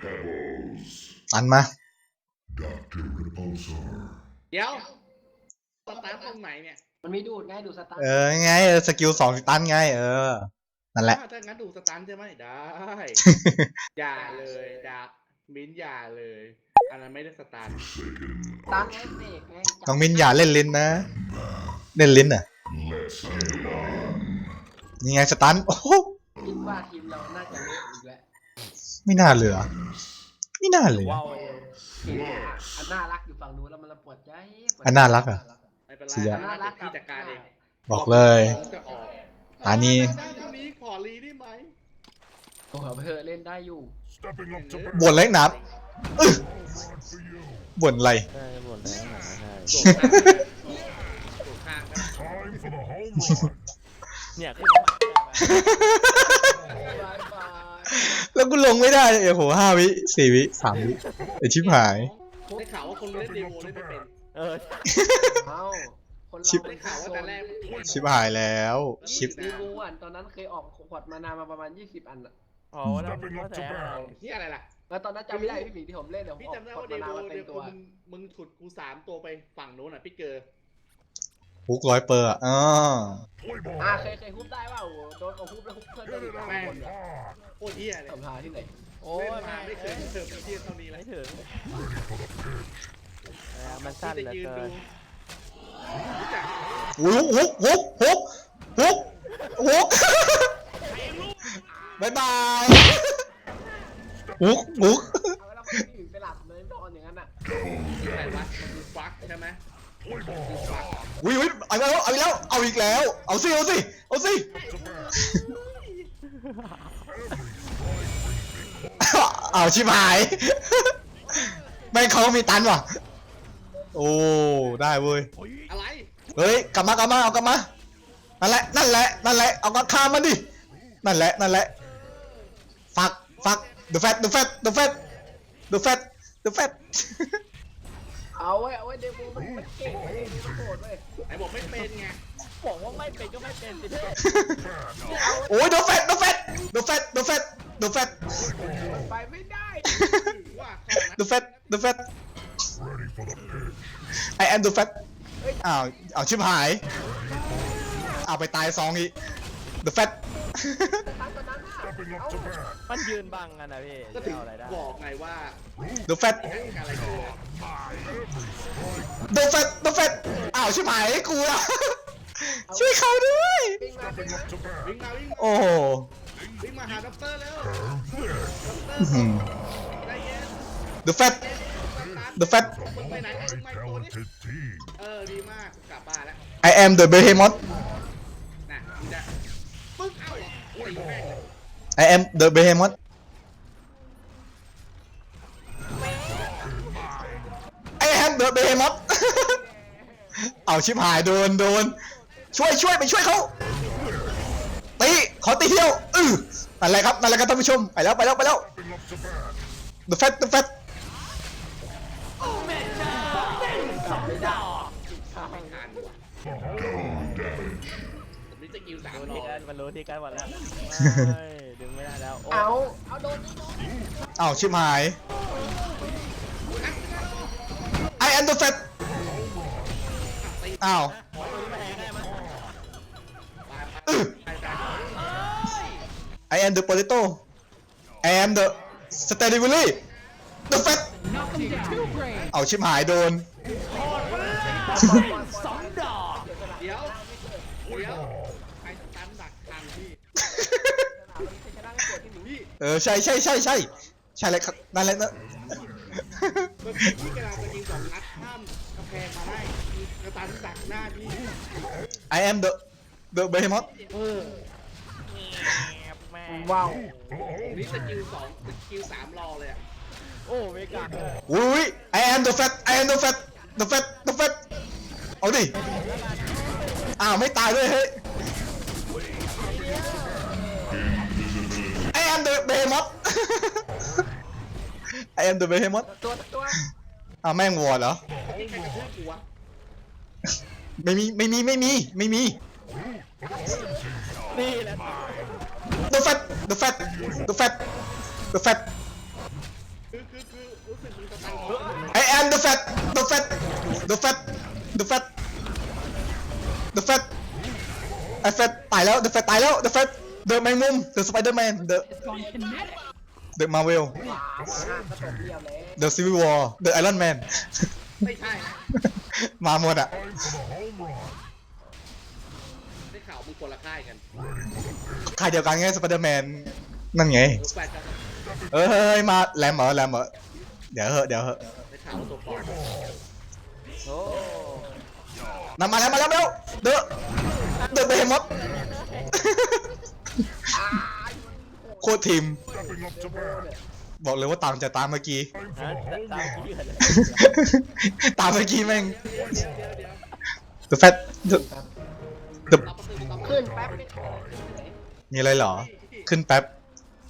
Pebbles. ตันมา Dr. Repulsor. เดี๋ยวสตาร์ทตรงไหนเนี่ยมันมีดูดไงดูดสตาร์ทเออไงเออสกิลสองตันไง เออ นั่นแหละถ้างั้นดูสตาร์ทใช่ไหมได้ อย่าเลยดาบมิ้นอย่าเลย อันนั้นไม่ได้สตาร์ท Forsaken. สตาร์ทไงเสกไงน้องมินอย่าเล่นลิ้นนะ เล่นลิ้นอะ Let's get on. นี่ไงสตัน โอ้โหคิดว่าทีมเราน่าจะเละอีกแล้ว ไม่น่าเหลือ ไม่น่าเหลือว้าวเห็นอะอันน่ารักอยู่ฝั่งนู้นแล้วมันระปวดใจปวดใจอันน่ารักอะไม่เป็นไรเสียอันนั้นเป็นที่จัดการเองบอกเลย ผมจะออกอันนี้ได้เท่านี้ขอรีได้ไหมโอ้โหเพื่อเล่นได้อยู่ Stepping up to บ่นเล็กหนา rod for you. บ่นอะไรใช่หมดแล้วหนาใช่ส่วนข้างกันส่วนข้างกัน Time for the home run. เนี่ยขึ้นมาได้ไหมบายบาย แล้วกูลงไม่ได้เอโหห้าวิสี่วิสามวิไอชิบหาย ได้ข่าวว่าคนเล่นเดโมเล่นไม่เป็นเออเอ้าคนชิปเราได้ข่าวว่าแต่แรกมันเก่งชิบหายแล้ว ชิปมีงูอะตอนนั้นเคยออกขวดมานานมาประมาณ 20 อันอะอ๋อแล้วมันก็แท้อะไรที่อะไรล่ะ แล้วตอนนั้นจำไม่ได้พี่หมีที่ผมเล่นเดี๋ยวผมพี่ออกจำได้ขวว่าดเดมาโมนานมาเดเต็มโมตัวมึงมึงฉุดกูสามตัวไปฝั่งโน้นอะพี่เกอร์ฮุกร้อยเปอร์อะอ๋อ Play ball. อ่าเคยเคยฮุบได้เปล่าโอ้โหโดนเอาฮุบแล้วฮุบเพื่อนโดนอีกสามคนอะโค ตรเฮียเลยสมภาที่ไหนโอ้เล่ยนมาไม่เคยเจอพี่เทียเท่านี้เลไม่ยถึงเออมันสั้นจะเหลือยืนเกิดูนรู้จักฮุกฮุกฮุกฮุกฮุกฮุกบายบายฮุกฮุกเอาแล้วคนที่หมีไปหลับเลยนอนอย่างนั้นอะอะไรวะมันคือฟักใช่ไหม Play คือ ball. ฟักวิววิเอาแล้วเอาอีกแล้วเอาอีกแล้ว เอาสิเอาสิเอาสิ เอาชิบหายแม่งเขามีตันว่ะ โอ้ ได้เว้ย อะไรเฮ้ย กลับมากลับมา เอากลับมา นั่นแหละ นั่นแหละ นั่นแหละ เอากระข้ามมันดิ นั่นแหละ นั่นแหละ ฟัก ฟัก the fat the fat the fat the fat the fat เอาไว้เอาไว้เดโมมันมันเก่งเว้ยมันโหดเว้ยไหนบอกไม่เป็นไงบอกว่าไม่เป็นก็ไม่เป็นสิเท่โอ้ย the fat the fat the fat the fat the fat ไปไม่ได้ว่าเข้านะ the fat the fat Ready for the pitch. I am the fat อ้าวอ้าวชิบหายเอาไปตายซองอีก the fat ตั้งตัวนั้นอะ Stepping เอา up to bat. มันยืนบังกันนะพี่ก็จะถึงเอาอะไรได้บอกไงว่า the fat แข่งอะไรกัน the fat the fat อ้าวชิบหายกูอะช่วยเขาด้วย วิ่งมาวิ่ง Stepping มา up to bat. วิ่งมาวิ่งมาโอ้โห วิ่งมาหาด็อกเตอร์แล้ว There. อื้อหือใจเย็น the fat the fat มึงไปไหนมึงไม่ตัวนี้ Talented team. เออดีมากกลับบ้านแล้ว I am the behemoth น่ะมึงจะปึ๊กเอ้าตีแม่งเลย I am the behemoth I am the behemoth เอาชิบหายโดนโดนช่วยช่วยไปช่วยเขาตี ขอตีเที่ยวอือนั่นแหละครับนั่นแหละครับท่านผู้ชมไปแล้วไปแล้วไปแล้ว Stepping up to bat. the fat the fat ไม่ทันว่ะผมมีสกิลสามรู้รที่อกันมันรู้ที่กันหมดแล้วไม่ดึงไม่ได้แล้วโอ้เอาเอาโดนนี่โดนอ้าวชิบหาย I am the fat อ้าวอื้อ I am the potato I am the strawberry the fat เอาชิบหายโดน สองดอกเดี๋ยวเดี๋ยวใครสตันดักทางพี่ชนะก็ปวดที่หมีพี่เออใช่ใช่ใช่ใช่ใช่เลยครับนั่นแหละนะเมื่อกี้พี่กำลังจะยิงสองนัดข้ามกำแพงมาได้มีสตันดักหน้าพี่ I am the the behemoth เออแม่ ว้าวผมนี่สกิลสองสกิลสามรอเลยอะ โอ้เมกาอุ้ย I am the fat I am the fat the fat the fat เอาดิ อ้าวไม่ตายด้วยเฮ้ย I am the behemoth I am the behemoth ตัวตัวอ้าวแม่งวอร์ดเหรอ นี่ใครกระทืบกูวะไม่มี ไม่มี ไม่มี ไม่มี นี่แหละ the fat the fat the fat the fat I am the fat the fat the fat the fat the fat I fat ตายแล้ว the fat ตายแล้ว the fat the แมงมุม the Spider-Man the the Marvel ว้าวหน้าก็ตกเรียบแล้ว the Civil War the Iron Man ไม่ใช่นะมาหมดอะ คนละค่ายกันค่ายเดียวกันไง Spider-Man นั่นไงรู้แฟนกันเอ้ยมาแรมเหรอแรมเหรอเดี๋ยวเหอะเดี๋ยวเหอะได้ข่าวว่าตัวปลอมโอ้นำมาแล้วมาแล้วมาแล้วเดอะเดอะเบมอสโคตรทีม Stepping up to bat. บอกเลยว่าตามจะตามเมื่อกี้ Time ฮะ for the ตาม home กี้ run. เลยตามเมื่อกี้แม่งเดี๋ยวเดี๋ยวเดี๋ยวเดี๋ยว The Fat The The มีอะไรเหรอ ขึ้นแป๊บ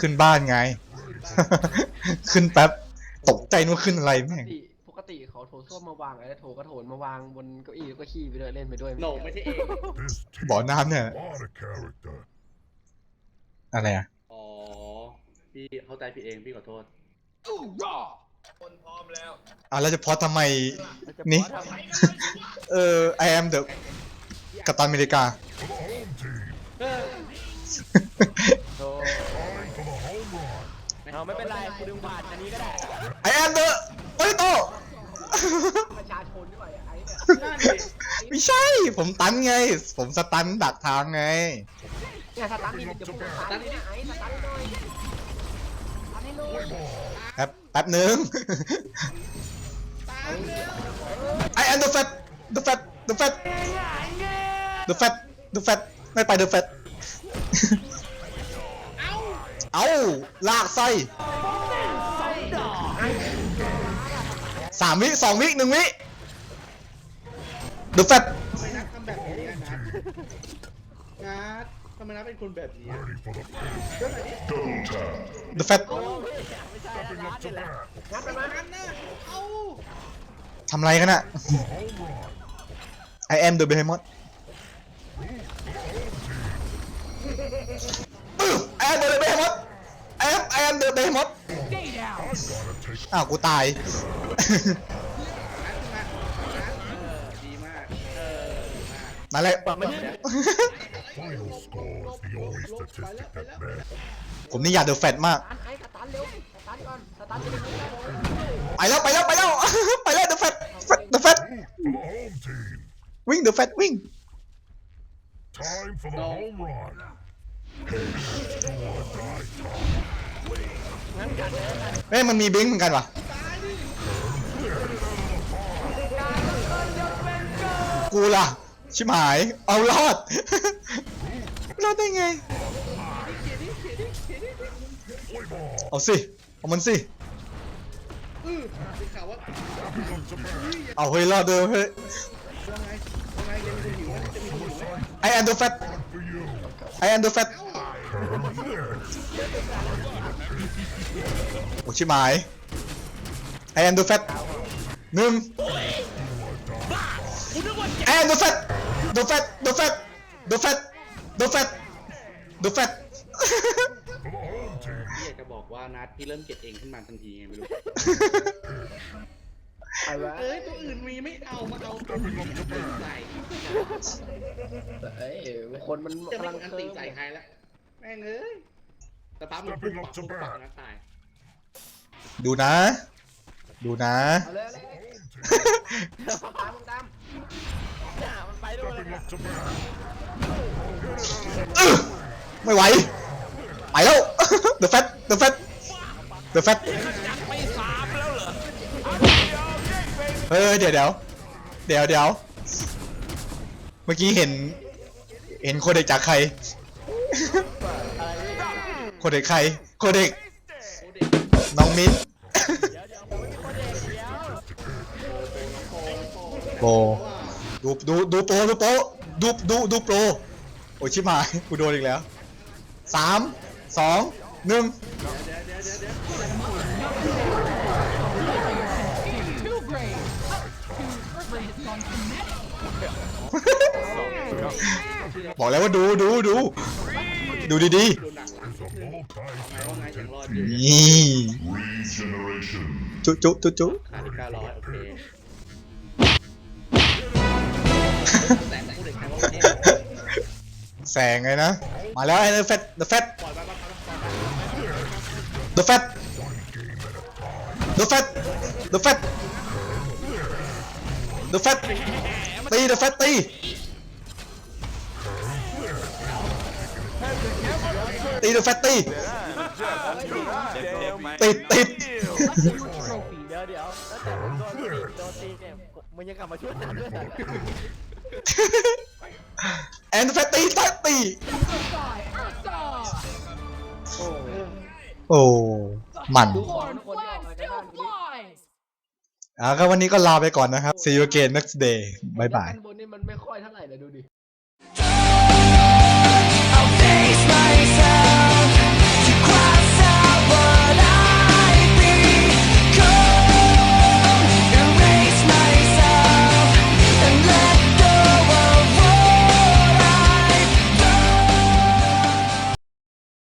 ขึ้นบ้านไง ขึ้นแป๊บ ตกใจนึกว่าขึ้นอะไรปกแม่ง ติปกติเขาโถส้วมมาวางแล้วโถกระโถนมาวางบนเก้าอี้แล้วก็ขี้ไปด้วยเล่นไปด้วยโหนไม่ใช่เอง This team บ่อน้ำเนี่ย a lot of character. อะไรอะ อ๋อ พี่เข้าใจพี่เองพี่ขอโทษ อะแล้วจะพอทำไมแล้วจะนี่พอทำไมเออ I am the กัปตันอเมริกา โธ่ Time for the home run. เอาไม่เป็นไรกูดึงผ่านอันนี้ก็ได้ I am the โอ้ยโตประชาชนด้วยไอ้เนี่ยนั่นดิไม่ใช่ ผมตันไง ผมสตันดักทางไง เนี่ยสตันนี่เดี๋ยวพูดสตันนี่นะไอ้สตันหน่อยสตันให้หน่อยแป๊บแป๊บหนึ่ง I am the fat the fat the fat the fat the fat ไม่ไป the fat เอาลากไส้สามวิสองวิหนึ่งวิ the fat ทำไมนัดทำแบบนี้อะนัดนัดทำไมนัดเป็นคนแบบนี้อะ Ready for the pitch. Double tap. the fat ไม่ใช่แล้วร้านนี่แหละงัดไปมานัดนะเอาทำไรกันอะ Home run. I am the behemoth อื้อ I am the behemoth I am I am the behemoth Gotta take อ้าวกูตายนัดขึ้นมานัดเออดีมากเออดีมากนั่นแหละปรับไม่ได้ final score is the only statistic that matters. ผมนี่อยากเดือะแฟตมาก ไอ้สตันเร็วสตันก่อนสตันจะได้ไม่ได้ไปแล้วไปแล้วไปแล้ว ไปแล้วเดือะแฟตเดอะแฟต For the home team. วิ่งเดือะแฟตวิ่ง Time for the home run. เอ้ยมันมีบิงเหมือนกันวะกูล่ะ ชิบหาย เอารอด รอดได้ไง เอาสิ เอามันสิ เอาเฮ้ยรอดเด้อเฮ้ยไอแอนดูแฟตไอแอนดูแฟต ม I am the fat For you. I am the fat Curve next. โอ้ชิบหาย I am the fat หนึ่ง I am the fat the fat the fat the fat the fat the fat For the home team. พี่อยากจะบอกว่านัดพี่เริ่มเก็บเองขึ้นมาทันทีไงไม่รู้ไปวะเอ้ยตัวอื่นมีไม่เอามาเอาตัวอื่นใส่เอ้ยคนมันจะกำไม่ลังอันเคิตีร์ฟใส่ใครละแม่งเอ้ยแต่ปั๊บมันปุ๊บปักปุ๊บปักนะตาย ดูนะ ดูนะ เอาเลยเอาเลยตามมึงตามเนี่ยมันไปด้วยเลย Stepping up to bat. อื้อไม่ไหว ไปแล้ว the fat the fat the fat เฮ้ยเดี๋ยวเดี๋ยวเดี๋ยวเดี๋ยวเมื่อกี้เห็น เห็นโคเด็กจากใคร โคเด็กใคร โคเด็กโอ้เด็ก น้องมิ้นโปรดูดูดูโปรดูโปรดูดูดูโปรโอ้ยชิบหายกูโดนอีกแล้วสามสองหนึ่งบอกแล้วว่าดูดูดูดูดีโดน chú chú chú chú. Sàn rồi đó. Mà léo hay the fat the fat the fat the fat the fat the fat ti the fat ti. Ti the fat ti. Fat ตี The Fat ตีตี The Fat ตีติดติดเดี๋ยวเดี๋ยวแล้วแต่ผมโดนโดนตีเนี่ยมึงยังกลับมาช่วยกันด้วยนแอนด์ Fat ตีตัดตีโอ้มันดูของทุกคนที่ออกมากันอ่าครับวันนี้ก็ลาไปก่อนนะครับ See you again next day บายบายบนนี่มันไม่ค่อยเท่าไหร่เลยดูดิ